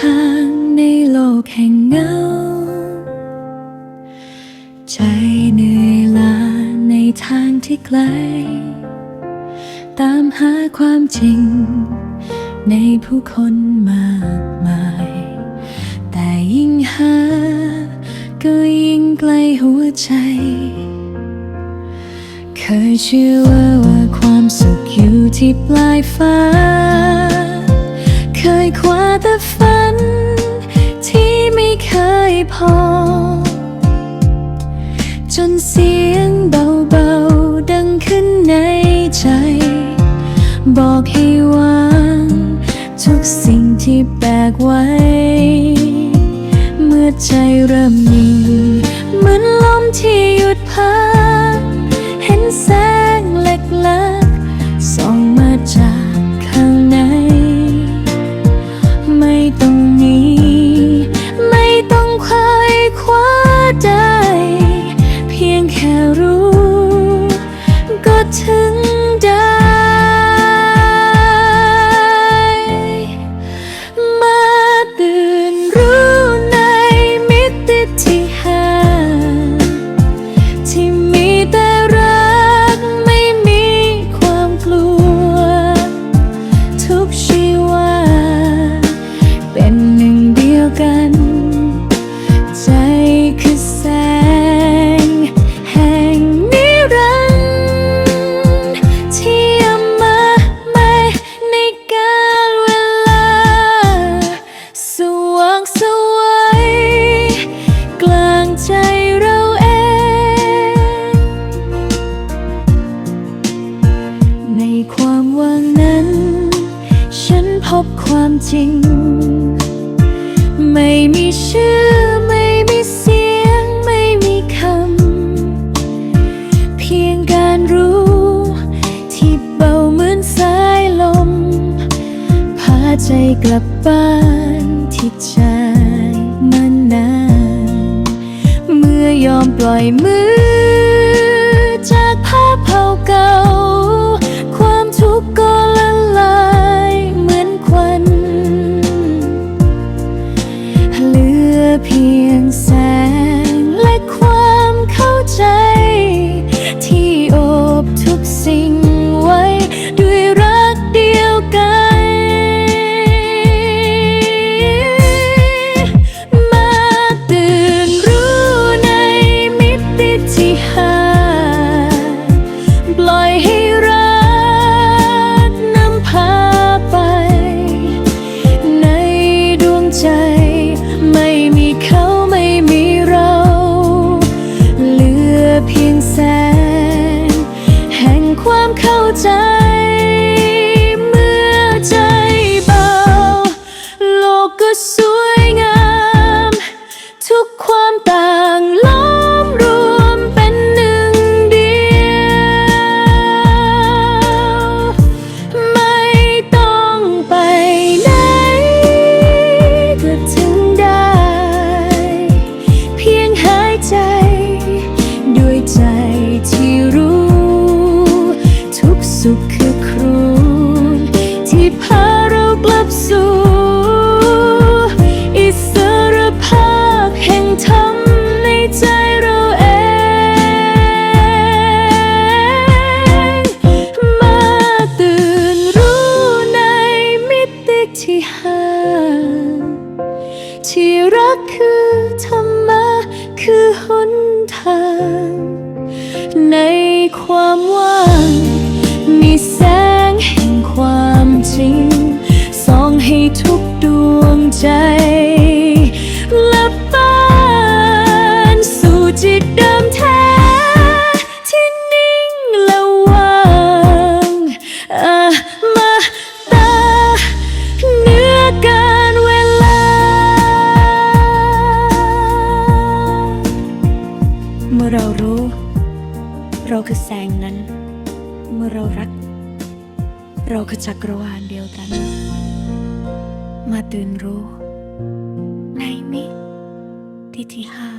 ทางในโลกแห่งเงา ใจเหนื่อยล้าในทางที่ไกล ตามหาความจริง ในผู้คนมากมาย แต่ยิ่งหา ก็ยิ่งไกลหัวใจ เคยเชื่อว่าความสุขอยู่ที่ปลายฟ้า พอ จนเสียงเบาๆ ดังขึ้นในใจ บอกให้วางทุกสิ่งที่แบกไว้ เมื่อใจเริ่มนิ่งเหมือนลมที่หยุดพักเห็นแสงเล็กๆส่องมาจากข้างใน ไม่ต้องหนี ว้าได้ เพียงแค่รู้ ก็ถึง ความว่างนั้น ฉันพบความจริง ไม่มีชื่อไม่มีเสียงไม่มีคำ เพียงการรู้ ที่เบาเหมือนสายลม พาใจกลับบ้านที่ใจมานาน เมื่อยอมปล่อยมือ เพียงแสงและความเข้าใจ ที่โอบทุกสิ่งไว้ด้วยรักเดียวกัน มาตื่นรู้ในมิติที่หาปล่อยให้รักนำพาไป ในดวงใจ ค หนทาง ในความว่าง มีแสงแห่งความจริงส่องให้ทุกดวงใจ เราคือแสงนั้น เมื่อเรารัก เราคือจักรวาลเดียวกัน มาตื่นรู้ ในมิติที่ห้า